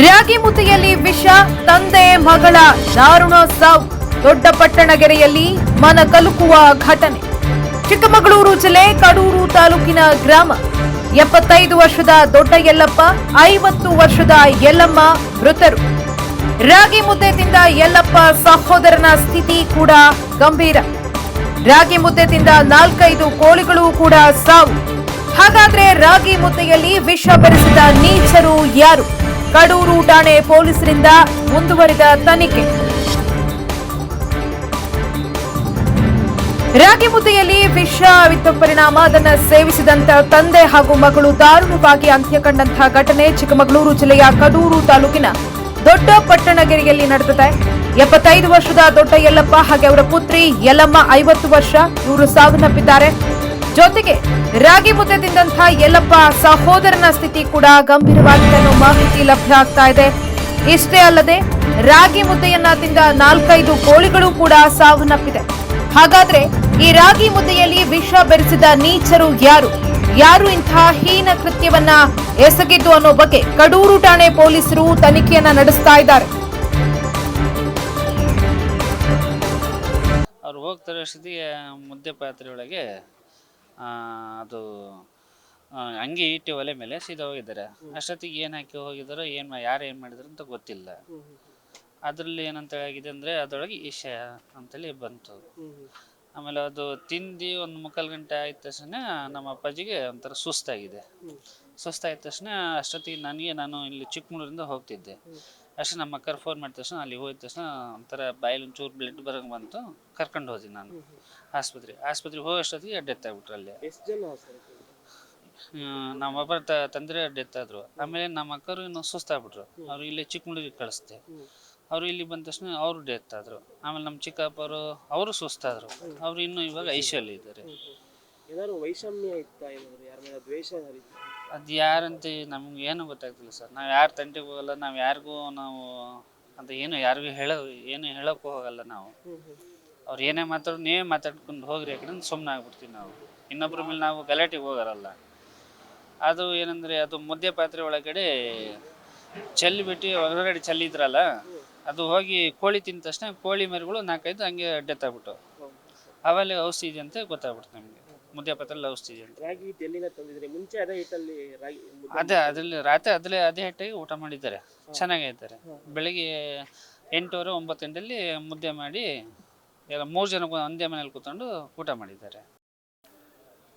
ರಾಗಿ ಮುದ್ದೆಯಲ್ಲಿ ವಿಷ, ತಂದೆ, ಮಗಳ, ದಾರುಣ ಸಾವು, ದೊಡ್ಡ ಪಟ್ಟಣಗೆರೆಯಲ್ಲಿ ಮನ ಕಲುಕುವ ಘಟನೆ. ಚಿಕ್ಕಮಗಳೂರು ಜಿಲ್ಲೆ ಕಡೂರು ತಾಲೂಕಿನ ಗ್ರಾಮ. ಎಪ್ಪತ್ತೈದು ವರ್ಷದ ದೊಡ್ಡ ಯಲ್ಲಪ್ಪ, ಐವತ್ತು ವರ್ಷದ ಯಲ್ಲಮ್ಮ ಮೃತರು. ರಾಗಿ ಮುದ್ದೆ ತಿಂದ ಯಲ್ಲಪ್ಪ ಸಹೋದರನ ಸ್ಥಿತಿ ಕೂಡ ಗಂಭೀರ. ರಾಗಿ ಮುದ್ದೆ ತಿಂದ ನಾಲ್ಕೈದು ಕೋಳಿಗಳು ಕೂಡ ಸಾವು. ಹಾಗಾದ್ರೆ ರಾಗಿ ಮುದ್ದೆಯಲ್ಲಿ ವಿಷ ಬೆರೆಸಿದ ನೀಚರು ಯಾರು? ಕಡೂರು ಠಾಣೆ ಪೊಲೀಸರಿಂದ ಮುಂದುವರಿದ ತನಿಖೆ. ರಾಗಿ ಮುದ್ದೆಯಲ್ಲಿ ವಿಷವಿದ್ದ ಪರಿಣಾಮ ಅದನ್ನು ಸೇವಿಸಿದಂತ ತಂದೆ ಹಾಗೂ ಮಗಳು ದಾರುಣವಾಗಿ ಅಂತ್ಯ ಕಂಡಂತಹ ಘಟನೆ ಚಿಕ್ಕಮಗಳೂರು ಜಿಲ್ಲೆಯ ಕಡೂರು ತಾಲೂಕಿನ ದೊಡ್ಡ ಪಟ್ಟಣಗೆರೆಯಲ್ಲಿ ನಡೆದಿದೆ. ಎಪ್ಪತ್ತೈದು ವರ್ಷದ ದೊಡ್ಡ ಯಲ್ಲಪ್ಪ ಹಾಗೆ ಅವರ ಪುತ್ರಿ ಯಲ್ಲಮ್ಮ ಐವತ್ತು ವರ್ಷ ಇವರು ಸಾವನ್ನಪ್ಪಿದ್ದಾರೆ. ಜೊತೆಗೆ ರಾಗಿ ಮುದ್ದೆ ತಿಂದಂತಹ ಯಲ್ಲಪ್ಪ ಸಹೋದರನ ಸ್ಥಿತಿ ಕೂಡ ಗಂಭೀರವಾಗಿದೆ ಅನ್ನೋ ಮಾಹಿತಿ ಲಭ್ಯ ಆಗ್ತಾ ಇದೆ. ಇಷ್ಟೇ ಅಲ್ಲದೆ ರಾಗಿ ಮುದ್ದೆಯನ್ನ ತಿಂದ ನಾಲ್ಕೈದು ಕೋಳಿಗಳು ಕೂಡ ಸಾವನ್ನಪ್ಪಿದೆ. ಹಾಗಾದ್ರೆ ಈ ರಾಗಿ ಮುದ್ದೆಯಲ್ಲಿ ವಿಷ ಬೆರೆಸಿದ ನೀಚರು ಯಾರು? ಯಾರು ಇಂತಹ ಹೀನ ಕೃತ್ಯವನ್ನ ಎಸಗಿದ್ದು ಅನ್ನೋ ಬಗ್ಗೆ ಕಡೂರು ಠಾಣೆ ಪೊಲೀಸರು ತನಿಖೆಯನ್ನ ನಡೆಸ್ತಾ ಇದ್ದಾರೆ. ಅವ್ರು ಹೋಗ್ತಾರೆ ಅಷ್ಟೊತ್ತಿಗೆ ಮುದ್ದೆ ಪಾತ್ರೆ ಒಳಗೆ. ಆ, ಅದು ಆ, ಅಂಗಿ ಇಟ್ಟು ಒಲೆ ಮೇಲೆ ಸೀದಾ ಹೋಗಿದ್ದಾರೆ. ಅಷ್ಟೊತ್ತಿಗೆ ಏನು ಹಾಕಿ ಹೋಗಿದ್ದಾರೋ ಏನು ಯಾರು ಏನು ಮಾಡಿದ್ರು ಅಂತ ಗೊತ್ತಿಲ್ಲ. ಅದರಲ್ಲಿ ಏನಂತ ಆಗಿದೆ ಅಂದರೆ ಅದರೊಳಗೆ ಈಶಯ ಅಂತೇಳಿ ಬಂತು. ಆಮೇಲೆ ಅದು ತಿಂದು ಒಂದು ಮುಕ್ಕಾಲು ಗಂಟೆ ಆದ ತಕ್ಷಣ ನಮ್ಮ ಅಪ್ಪಾಜಿಗೆ ಒಂಥರ ಸುಸ್ತಾಗಿದೆ. ಸುಸ್ತಾದ ತಕ್ಷಣ ಅಷ್ಟೊತ್ತಿಗೆ ನನಗೆ ನಾನು ಇಲ್ಲಿ ಚಿಕ್ಕಮಗಳೂರಿಂದ ಹೋಗ್ತಿದ್ದೆ. ಅಷ್ಟೇ ನಮ್ಮ ಅಕ್ಕರ್ ಫೋನ್ ಮಾಡಿದ ತಕ್ಷಣ ಅಲ್ಲಿ ಹೋದ ತಕ್ಷಣ ಒಂಥರ ಬಾಯಲ್ಲಿ ಒಂಚೂರು ಬ್ಲಡ್ ಬರಂಗೆ ಬಂತು. ಕರ್ಕೊಂಡು ಹೋದೆ ನಾನು. ಆಸ್ಪತ್ರೆ ಆಸ್ಪತ್ರೆಗೆ. ಹೋಗೋ ಅಷ್ಟೊತ್ತಿಗೆ ಡೆತ್ ಆಗ್ಬಿಟ್ರು ಅಲ್ಲಿ. ಎಷ್ಟು ಜನ ಸರ್ ನಮ್ಮ ಒಬ್ಬರ ತಂದ್ರೆ ಡೆತ್ ಆದ್ರು. ಆಮೇಲೆ ನಮ್ಮ ಅಕ್ಕರು ಇನ್ನು ಸುಸ್ತಾಗ್ಬಿಟ್ರು. ಅವ್ರು ಇಲ್ಲಿ ಚಿಕ್ಕಮಗಳೂರಿಗೆ ಕಳಿಸ್ದೆ. ಅವರು ಇಲ್ಲಿ ಬಂದ ತಕ್ಷಣ ಅವರು ಡೆತ್ ಆದ್ರು. ಆಮೇಲೆ ನಮ್ಮ ಚಿಕ್ಕಪ್ಪರು ಅವರು ಸುಸ್ತಾದ್ರು. ಅವರು ಇನ್ನು ಇವಾಗ ಐಶಲ್ಲಿ ಇದ್ದಾರೆ. ಏನಾದ್ರು ವೈಷಮ್ಯ ಇತ್ತಾ ಏನಾದ್ರು? ಯಾರ ಮೇಲೆ ದ್ವೇಷ? ಅದು ಯಾರಂತ ನಮ್ಗೆ ಏನು ಗೊತ್ತಾಗ್ತಿಲ್ಲ ಸರ್. ನಾವು ಯಾರು ತಂಟೆಗೆ ಹೋಗಲ್ಲ ನಾವು ಯಾರಿಗೂ ನಾವು ಅಂತ ಏನು ಯಾರಿಗೂ ಹೇಳ ಏನು ಹೇಳೋಕ್ಕೂ ಹೋಗಲ್ಲ ನಾವು. ಅವ್ರು ಏನೇ ಮಾತಾಡೋ ನೀವೇ ಮಾತಾಡ್ಕೊಂಡು ಹೋಗ್ರಿ ಯಾಕಂದ್ರೆ ಸುಮ್ಮನೆ ಆಗ್ಬಿಡ್ತೀವಿ ನಾವು. ಇನ್ನೊಬ್ಬರ ಮೇಲೆ ನಾವು ಗಲಾಟೆಗೆ ಹೋಗಲ್ಲ ಅದು ಏನಂದರೆ ಅದು ಮುದ್ದೆ ಪಾತ್ರೆ ಒಳಗಡೆ ಚೆಲ್ಲಿಬಿಟ್ಟು ಹೊರಗಡೆ ಚೆಲ್ಲಿದ್ರಲ್ಲ ಅದು ಹೋಗಿ ಕೋಳಿ ತಿಂದ ತಕ್ಷಣ ಕೋಳಿ ಮರಿಗಳು ನಾಲ್ಕೈದು ಹಂಗೆ ಡೆತ್ ಆಗ್ಬಿಟ್ಟು ಅವೆಲ್ಲ ಔಷಧಿ ಅಂತ ಗೊತ್ತಾಗ್ಬಿಡ್ತು ನಮಗೆ. ಮುದ್ದೆ ಪತ್ರ ಅಂತ. ರಾಗಿ ಹಿಟ್ಟು ಎಲ್ಲಿಂದ ತಂದಿದ್ರಿ? ಮುಂಚೆ ಅದೇ ಹಿಟ್ಟಲ್ಲಿ ರಾಗಿ ಮುದ್ದೆ ಅದೇ ಅದ್ರಲ್ಲಿ ರಾತ್ರಿ ಅದ್ರಲ್ಲೇ ಅದೇ ಹಿಟ್ಟಾಗಿ ಊಟ ಮಾಡಿದ್ದಾರೆ. ಚೆನ್ನಾಗಿದ್ದಾರೆ ಬೆಳಿಗ್ಗೆ ಎಂಟೂವರೆ ಒಂಬತ್ತು ಗಂಟೆಯಲ್ಲಿ ಮುದ್ದೆ ಮಾಡಿ ಎಲ್ಲ ಮೂರು ಜನ ಕೂ- ಒಂದೇ ಮನೇಲಿ ಕೂತ್ಕೊಂಡು ಊಟ ಮಾಡಿದ್ದಾರೆ.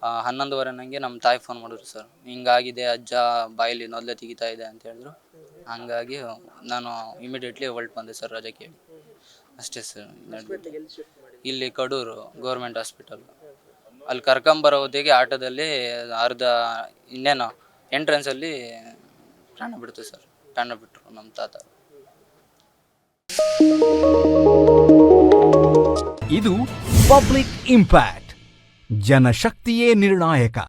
ಆ, ಹನ್ನೊಂದುವರೆ ನನಗೆ ನಮ್ಮ ತಾಯಿ ಫೋನ್ ಮಾಡಿದ್ರು ಸರ್ ಹಿಂಗಾಗಿದೆ ಅಜ್ಜ ಬಾಯಲ್ಲಿ ಮೊದಲೇ ತೆಗಿತಾ ಇದೆ ಅಂತ ಹೇಳಿದ್ರು. ಹಂಗಾಗಿ ನಾನು ಇಮಿಡಿಯೇಟ್ಲಿ ಹೊಲ್ಟ್ ಬಂದೆ ಸರ್ ರಜೆ ಕೇಳಿ ಅಷ್ಟೇ ಸರ್ ಎಲ್ಲಿ ಶಿಫ್ಟ್ ಮಾಡಿ ಇಲ್ಲಿ ಕಡೂರು ಗೌರ್ಮೆಂಟ್ ಹಾಸ್ಪಿಟಲ್ ಅಲ್ಲಿ ಕರ್ಕೊಂಬರೋ ಹೊತ್ತಿಗೆ ಆಟೋದಲ್ಲಿ ಅರ್ಧ ಇನ್ನೇನು ಎಂಟ್ರೆನ್ಸಲ್ಲಿ ಪ್ರಾಣ ಬಿಡ್ತು ಸರ್ ಪ್ರಾಣ ಬಿಟ್ಟರು ನಮ್ಮ ತಾತ. ಇದು ಪಬ್ಲಿಕ್ ಇಂಪ್ಯಾಕ್ಟ್ ಜನಶಕ್ತಿಯೇ ನಿರ್ಣಾಯಕ.